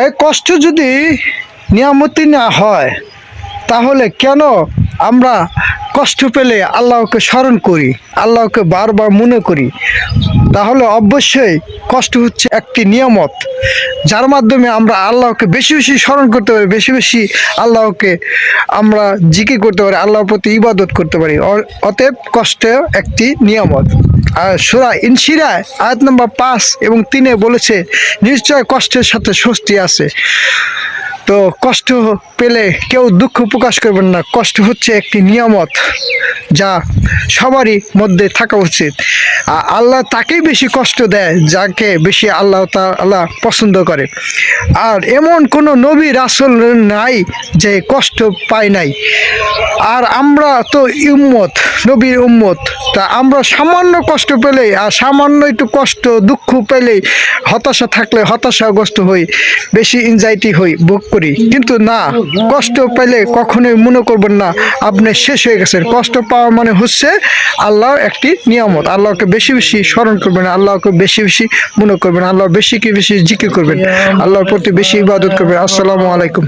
এই কষ্ট যদি নিয়ামতি না হয়, তাহলে কেন আমরা কষ্ট পেলে আল্লাহকে স্মরণ করি, আল্লাহকে বারবার মনে করি? তাহলে অবশ্যই কষ্ট হচ্ছে একটি নিয়ামত। যার মাধ্যমে আমরা আল্লাহকে বেশি বেশি স্মরণ করতে পারি, বেশি বেশি আল্লাহকে আমরা জিকির করতে পারি, আল্লাহর প্রতি ইবাদত করতে পারি। অতএব কষ্ট একটি নিয়ামত। আর সুরা ইনসিরায় আয়াত নম্বর পাঁচ এবং তিনে বলেছে, নিশ্চয় কষ্টের সাথে স্বস্তি আছে। তো কষ্ট পেলে কেউ দুঃখ প্রকাশ করবেন না। কষ্ট হচ্ছে একটি নিয়ামত যা সবারই মধ্যে থাকা উচিত। আল্লাহ তাকেই বেশি কষ্ট দেয়, যাকে বেশি আল্লাহ তা আল্লাহ পছন্দ করে। আর এমন কোনো নবী রাসুল নাই যে কষ্ট পায় নাই। আর আমরা তো উম্মত, নবীর উম্মত। তা আমরা সামান্য কষ্ট পেলেই আর সামান্য একটু কষ্ট, দুঃখ পেলেই হতাশা থাকলে হতাশাগ্রস্ত হই, বেশি এনজাইটি হই, ভোগ করি। কিন্তু না, কষ্ট পেলে কখনোই মনে করবেন না, আপনি শেষ হয়ে গেছেন। কষ্ট পাওয়া মানে হচ্ছে আল্লাহর একটি নিয়ামত। আল্লাহকে বেশি বেশি স্মরণ করবেন, আল্লাহকে বেশি বেশি মনে করবেন আল্লাহ বেশি কি বেশি জিকির করবেন, আল্লাহর প্রতি বেশি ইবাদত করবেন। আসসালামু আলাইকুম।